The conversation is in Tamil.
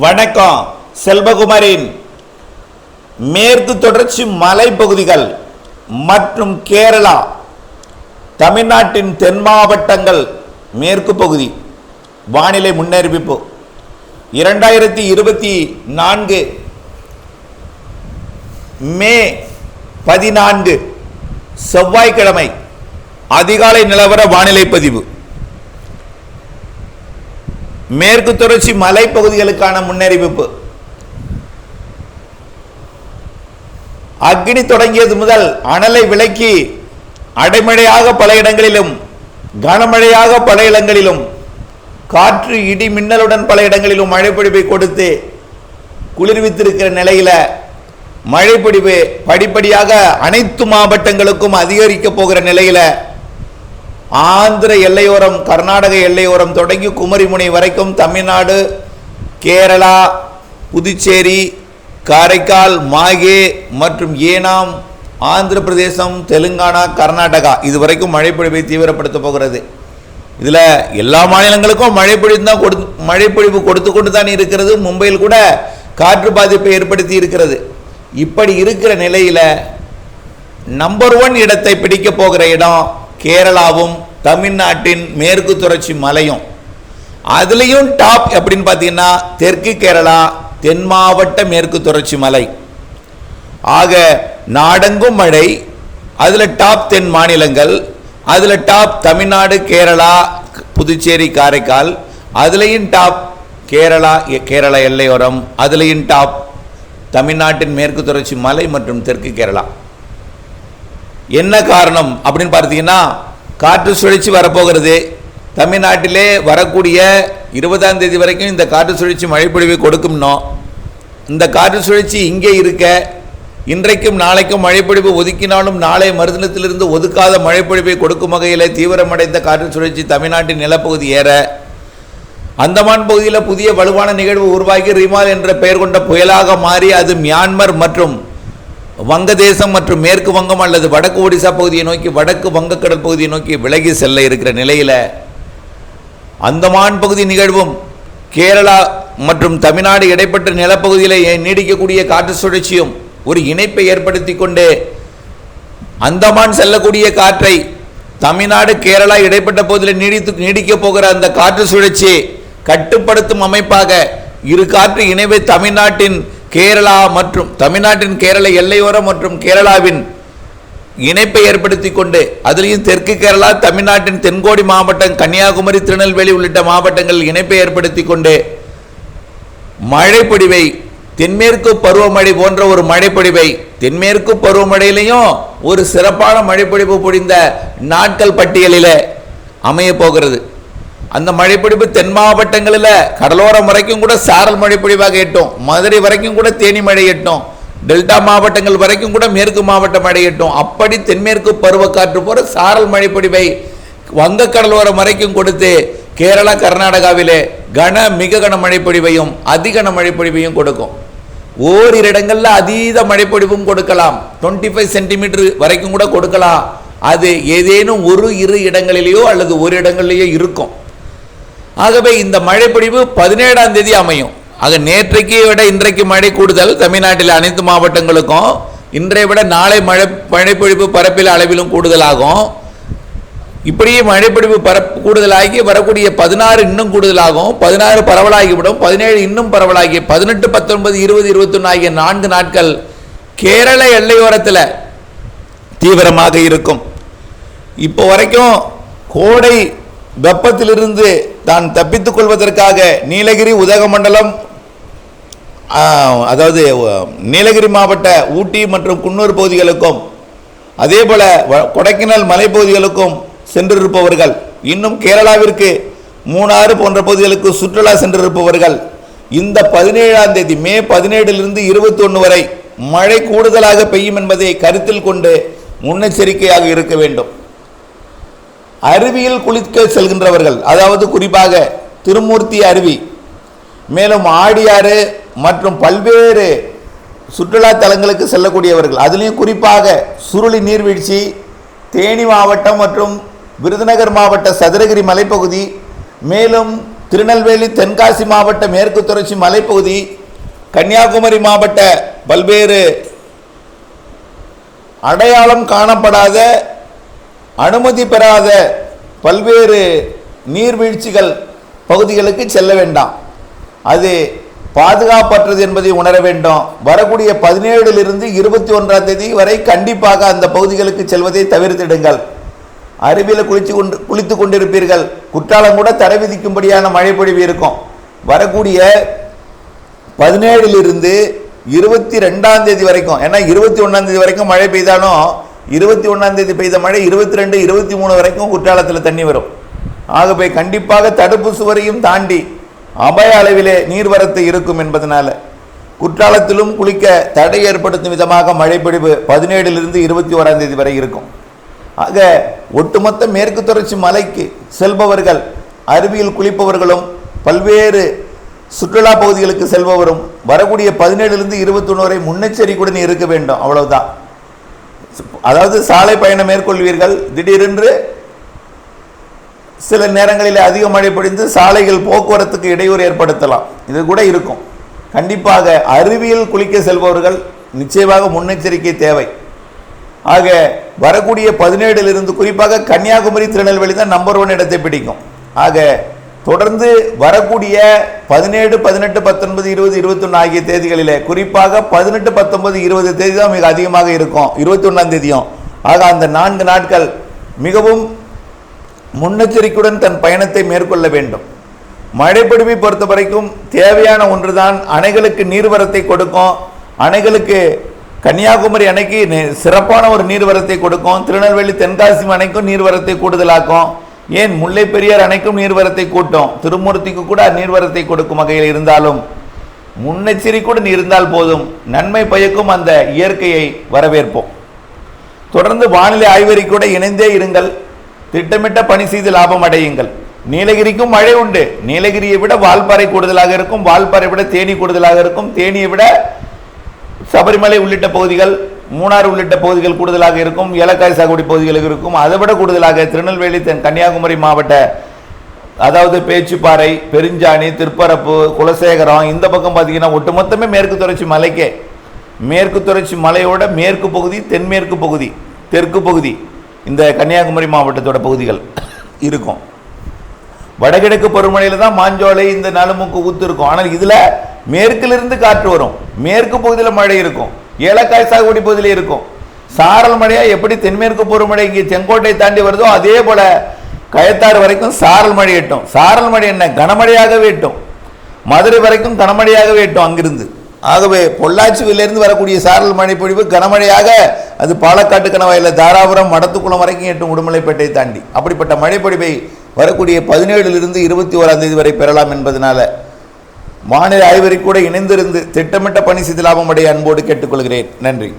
வணக்கம் செல்வகுமாரின் மேற்கு தொடர்ச்சி மலைப்பகுதிகள் மற்றும் கேரளா தமிழ்நாட்டின் தென் மாவட்டங்கள் மேற்கு பகுதி. வானிலை முன்னறிவிப்பு. இரண்டாயிரத்தி இருபத்தி நான்கு மே பதினான்கு செவ்வாய்க்கிழமை அதிகாலை நிலவர வானிலை பதிவு. மேற்கு தொடர்ச்சி மலைப்பகுதிகளுக்கான முன்னறிவிப்பு. அக்னி தொடங்கியது முதல் அனலை விலக்கி அடைமழையாக பல இடங்களிலும் கனமழையாக பல இடங்களிலும் காற்று இடி மின்னலுடன் பல இடங்களிலும் மழைப்பிடிப்பை கொடுத்து குளிர்வித்திருக்கிற நிலையில் மழைப்பிடிப்பு படிப்படியாக அனைத்து மாவட்டங்களுக்கும் அதிகரிக்க போகிற நிலையில் ஆந்திர எல்லையோரம் கர்நாடக எல்லையோரம் தொடங்கி குமரிமுனை வரைக்கும் தமிழ்நாடு கேரளா புதுச்சேரி காரைக்கால் மாகே மற்றும் ஏனாம் ஆந்திர பிரதேசம் தெலுங்கானா கர்நாடகா இது வரைக்கும் மழைப்பொழிவை தீவிரப்படுத்த போகிறது. இதில் எல்லா மாநிலங்களுக்கும் மழைப்பொழிவு தான் கொடு மழைப்பொழிவு கொடுத்து கொண்டு தான் இருக்கிறது. மும்பையில் கூட காற்று பாதிப்பை ஏற்படுத்தி இருக்கிறது. இப்படி இருக்கிற நிலையில் நம்பர் ஒன் இடத்தை பிடிக்க போகிற இடம் கேரளாவும் தமிழ்நாட்டின் மேற்கு தொடர்ச்சி மலையும் அதுலேயும் டாப் எப்படின்னு பார்த்தீங்கன்னா தெற்கு கேரளா தென் மாவட்ட மேற்கு தொடர்ச்சி மலை. ஆக நாடெங்கும் மழை அதில் டாப் தென் மாநிலங்கள் அதில் டாப் தமிழ்நாடு கேரளா புதுச்சேரி காரைக்கால் அதுலேயும் டாப் கேரளா எ- கேரளா எல்லையோரம் அதுலேயும் டாப் தமிழ்நாட்டின் மேற்கு தொடர்ச்சி மலை மற்றும் தெற்கு கேரளா. என்ன காரணம் அப்படின்னு பார்த்தீங்கன்னா காற்று சுழற்சி வரப்போகிறது. தமிழ்நாட்டிலே வரக்கூடிய இருபதாம் தேதி வரைக்கும் இந்த காற்று சுழற்சி மழைப்பொழிவை கொடுக்கும்னோ இந்த காற்று சுழற்சி இங்கே இருக்க இன்றைக்கும் நாளைக்கும் மழைப்பொழிவு ஒதுக்கினாலும் நாளை மறுதினத்திலிருந்து ஒதுக்காத மழைப்பொழிவை கொடுக்கும் வகையில் தீவிரமடைந்த காற்று சுழற்சி தமிழ்நாட்டின் நிலப்பகுதி ஏற அந்தமான் பகுதியில் புதிய வலுவான நிகழ்வு உருவாகி ரிமால் என்ற பெயர் கொண்ட புயலாக மாறி அது மியான்மர் மற்றும் வங்கதேசம் மற்றும் மேற்கு வங்கம் அல்லது வடக்கு ஒடிசா பகுதியை நோக்கி வடக்கு வங்கக்கடல் பகுதியை நோக்கி விலகி செல்ல இருக்கிற நிலையில் அந்தமான் பகுதி நிகழ்வும் கேரளா மற்றும் தமிழ்நாடு இடைப்பட்ட நிலப்பகுதியில் நீடிக்கக்கூடிய காற்று சுழற்சியும் ஒரு இணைப்பை ஏற்படுத்தி கொண்டு அந்தமான் செல்லக்கூடிய காற்றை தமிழ்நாடு கேரளா இடைப்பட்ட பகுதியில் நீடித்து நீடிக்கப் போகிற அந்த காற்று சுழற்சியை கட்டுப்படுத்தும் அமைப்பாக இரு காற்று இணைவை தமிழ்நாட்டின் கேரளா மற்றும் தமிழ்நாட்டின் கேரள எல்லையோரம் மற்றும் கேரளாவின் இணைப்பை ஏற்படுத்தி கொண்டு அதுலேயும் தெற்கு கேரளா தமிழ்நாட்டின் தென்கோடி மாவட்டம் கன்னியாகுமரி திருநெல்வேலி உள்ளிட்ட மாவட்டங்களில் இணைப்பை ஏற்படுத்தி கொண்டு மழைப்பொடிவை தென்மேற்கு பருவமழை போன்ற ஒரு மழைப்பொழிவை தென்மேற்கு பருவமழையிலையும் ஒரு சிறப்பான மழைப்பொழிவு பொழிந்த நாட்கள் பட்டியலில் அமைய போகிறது. அந்த மழைப்பிடிப்பு தென் மாவட்டங்களில் கடலோரம் வரைக்கும் கூட சாரல் மழைப்பொழிவாக எட்டும். மதுரை வரைக்கும் கூட தேனி மழை எட்டும். டெல்டா மாவட்டங்கள் வரைக்கும் கூட மேற்கு மாவட்ட மழை எட்டும். அப்படி தென்மேற்கு பருவக்காற்று போகிற சாரல் மழைப்பிடிவை வங்க கடலோரம் வரைக்கும் கொடுத்து கேரளா கர்நாடகாவிலே கன மிக கன மழைப்பொழிவையும் அதிகன மழைப்பொழிவையும் கொடுக்கும். ஓரிரு இடங்களில் அதீத மழைப்பொழிவும் கொடுக்கலாம். 25 ஃபைவ் சென்டிமீட்டர் வரைக்கும் கூட கொடுக்கலாம். அது ஏதேனும் ஒரு இரு இடங்களிலேயோ அல்லது ஒரு இடங்களிலேயோ இருக்கும். ஆகவே இந்த மழைப்பொழிவு பதினேழாம் தேதி அமையும். ஆக நேற்றைக்கு விட இன்றைக்கு மழை கூடுதல். தமிழ்நாட்டில் அனைத்து மாவட்டங்களுக்கும் இன்றைய விட நாளை மழை மழைப்பொழிவு பரப்பில் அளவிலும் கூடுதலாகும். இப்படியே மழைப்பொழிவு பரப்பு கூடுதலாகி வரக்கூடிய பதினாறு இன்னும் கூடுதலாகும். பதினாறு பரவலாகிவிடும். பதினேழு இன்னும் பரவலாகி பதினெட்டு பத்தொன்பது இருபது இருபத்தொன்று ஆகிய நான்கு நாட்கள் கேரள எல்லையோரத்தில் தீவிரமாக இருக்கும். இப்போ வரைக்கும் கோடை வெப்பத்திலிருந்து தான் தப்பித்துக் கொள்வதற்காக நீலகிரி உதகமண்டலம் அதாவது நீலகிரி மாவட்ட ஊட்டி மற்றும் குன்னூர் பகுதிகளுக்கும் அதே போல வ- கொடைக்கானல் மலைப்பகுதிகளுக்கும் சென்றிருப்பவர்கள் இன்னும் கேரளாவிற்கு மூணாறு போன்ற பகுதிகளுக்கு சுற்றுலா சென்றிருப்பவர்கள் இந்த பதினேழாம் தேதி மே பதினேழிலிருந்து இருபத்தொன்று வரை மழை கூடுதலாக பெய்யும் என்பதை கருத்தில் கொண்டு முன்னெச்சரிக்கையாக இருக்க வேண்டும். அருவியில் குளிக்க செல்கின்றவர்கள் அதாவது குறிப்பாக திருமூர்த்தி அருவி மேலும் ஆடியாறு மற்றும் பல்வேறு சுற்றுலா தலங்களுக்கு செல்லக்கூடியவர்கள். அதுலேயும் குறிப்பாக சுருளி நீர்வீழ்ச்சி தேனி மாவட்டம் மற்றும் விருதுநகர் மாவட்ட சதுரகிரி மலைப்பகுதி மேலும் திருநெல்வேலி தென்காசி மாவட்ட மேற்கு தொடர்ச்சி மலைப்பகுதி கன்னியாகுமரி மாவட்ட பல்வேறு அடையாளம் காணப்படாத அனுமதி பெறாத பல்வேறு நீர்வீழ்ச்சிகள் பகுதிகளுக்கு செல்ல வேண்டாம். அது பாதுகாப்பற்றது என்பதை உணர வேண்டும். வரக்கூடிய பதினேழிலிருந்து இருபத்தி ஒன்றாம் தேதி வரை கண்டிப்பாக அந்த பகுதிகளுக்கு செல்வதை தவிர்த்திடுங்கள். அருவியில் குளித்து கொண்டு குளித்து கொண்டிருப்பீர்கள். குற்றாலம் கூட தடை விதிக்கும்படியான மழை பொழிவு இருக்கும். வரக்கூடிய பதினேழிலிருந்து இருபத்தி ரெண்டாம் தேதி வரைக்கும் ஏன்னா இருபத்தி ஒன்றாம் தேதி வரைக்கும் மழை பெய்தாலும் இருபத்தி ஒன்றாம் தேதி பெய்த மழை இருபத்தி ரெண்டு இருபத்தி மூணு வரைக்கும் குற்றாலத்தில் தண்ணி வரும். ஆகவே கண்டிப்பாக தடுப்பு சுவரையும் தாண்டி அபாய அளவிலே நீர்வரத்து இருக்கும் என்பதனால குற்றாலத்திலும் குளிக்க தடை ஏற்படுத்தும் விதமாக மழைப்பிடிவு பதினேழிலிருந்து இருபத்தி ஓராம் தேதி வரை இருக்கும். ஆக ஒட்டுமொத்த மேற்கு தொடர்ச்சி மலைக்கு செல்பவர்கள் அருவியில் குளிப்பவர்களும் பல்வேறு சுற்றுலா பகுதிகளுக்கு செல்பவரும் வரக்கூடிய பதினேழுலேருந்து இருபத்தொன்று வரை முன்னெச்சரிக்கையுடன் இருக்க வேண்டும். அவ்வளவுதான். அதாவது சாலை பயணம் மேற்கொள்வீர்கள் திடீரென்று சில நேரங்களில் அதிக மழை பொழிந்து சாலைகள் போக்குவரத்துக்கு இடையூறு ஏற்படுத்தலாம். இது கூட இருக்கும். கண்டிப்பாக அருவியில் குளிக்க செல்பவர்கள் நிச்சயமாக முன்னெச்சரிக்கை தேவை. ஆக வரக்கூடிய பதினேழிலிருந்து குறிப்பாக கன்னியாகுமரி திருநெல்வேலி தான் நம்பர் ஒன் இடத்தை பிடிக்கும். ஆக தொடர்ந்து வரக்கூடிய பதினேழு பதினெட்டு பத்தொன்பது இருபது இருபத்தொன்று ஆகிய தேதிகளிலே குறிப்பாக பதினெட்டு பத்தொன்பது இருபது தேதி தான் மிக அதிகமாக இருக்கும். இருபத்தி ஒன்றாம் தேதியும். ஆக அந்த நான்கு நாட்கள் மிகவும் முன்னெச்சரிக்கையுடன் தன் பயணத்தை மேற்கொள்ள வேண்டும். மழைப்பிடிப்பை பொறுத்த வரைக்கும் தேவையான ஒன்றுதான். அணைகளுக்கு நீர்வரத்தை கொடுக்கும். அணைகளுக்கு கன்னியாகுமரி அணைக்கு சிறப்பான ஒரு நீர்வரத்தை கொடுக்கும். திருநெல்வேலி தென்காசி அணைக்கும் நீர்வரத்தை கூடுதலாக்கும். ஏன் முல்லை பெரியார் அணைக்கும் நீர்வரத்தை கூட்டும்? திருமூர்த்திக்கு கூட நீர்வரத்தை கொடுக்கும் வகையில் இருந்தாலும் முன்னெச்சரிக்கையுடன் இருந்தால் போதும். நன்மை பயக்கும் அந்த இயற்கையை வரவேற்போம். தொடர்ந்து வானிலை ஆய்வறிக்கையோட இணைந்தே இருங்கள். திட்டமிட்ட பணி செய்து லாபம் அடையுங்கள். நீலகிரிக்கும் மழை உண்டு. நீலகிரியை விட வால்பாறை கூடுதலாக இருக்கும். வால்பாறை விட தேனி கூடுதலாக இருக்கும். தேனியை விட சபரிமலை உள்ளிட்ட பகுதிகள் மூணார் உள்ளிட்ட பகுதிகள் கூடுதலாக இருக்கும் ஏலக்காய் சாகுபடி பகுதிகளுக்கு இருக்கும். அதை விட கூடுதலாக திருநெல்வேலி தென் கன்னியாகுமரி மாவட்ட அதாவது பேச்சுப்பாறை பெருஞ்சாணி திருப்பரப்பு குலசேகரம் இந்த பக்கம் பார்த்தீங்கன்னா ஒட்டுமொத்தமே மேற்கு தொடர்ச்சி மலைக்கே. மேற்கு தொடர்ச்சி மலையோட மேற்கு பகுதி தென்மேற்கு பகுதி தெற்கு பகுதி இந்த கன்னியாகுமரி மாவட்டத்தோட பகுதிகள் இருக்கும். வடகிழக்கு பருவமழையில தான் மாஞ்சோலை இந்த நலமுக்கு ஊத்து இருக்கும். ஆனால் இதில் மேற்கிலிருந்து காற்று வரும். மேற்கு பகுதியில் மழை இருக்கும். ஏலக்காய் சாகுபடி பகுதியில் இருக்கும். சாரல் மழையா எப்படி தென்மேற்கு பருவமழை இங்கே செங்கோட்டை தாண்டி வருதோ அதே போல கயத்தாறு வரைக்கும் சாரல் மழை எட்டும். சாரல் மழை என்ன? கனமழையாகவே எட்டும். மதுரை வரைக்கும் கனமழையாகவே எட்டும் அங்கிருந்து. ஆகவே பொள்ளாச்சியிலிருந்து வரக்கூடிய சாரல் மழை பொழிவு கனமழையாக அது பாலக்காட்டு கணவாயில் தாராபுரம் மடத்துக்குளம் வரைக்கும் எட்டும் உடுமலைப்பேட்டை தாண்டி. அப்படிப்பட்ட மழைப்பொழிவை வரக்கூடிய பதினேழுலிருந்து இருபத்தி ஓராம் தேதி வரை பெறலாம் என்பதனால மாநில ஆய்வறிக்கூட இணைந்திருந்து திட்டமிட்ட பணி செய்து லாபம் அடைய அன்போடு கேட்டுக்கொள்கிறேன். நன்றி.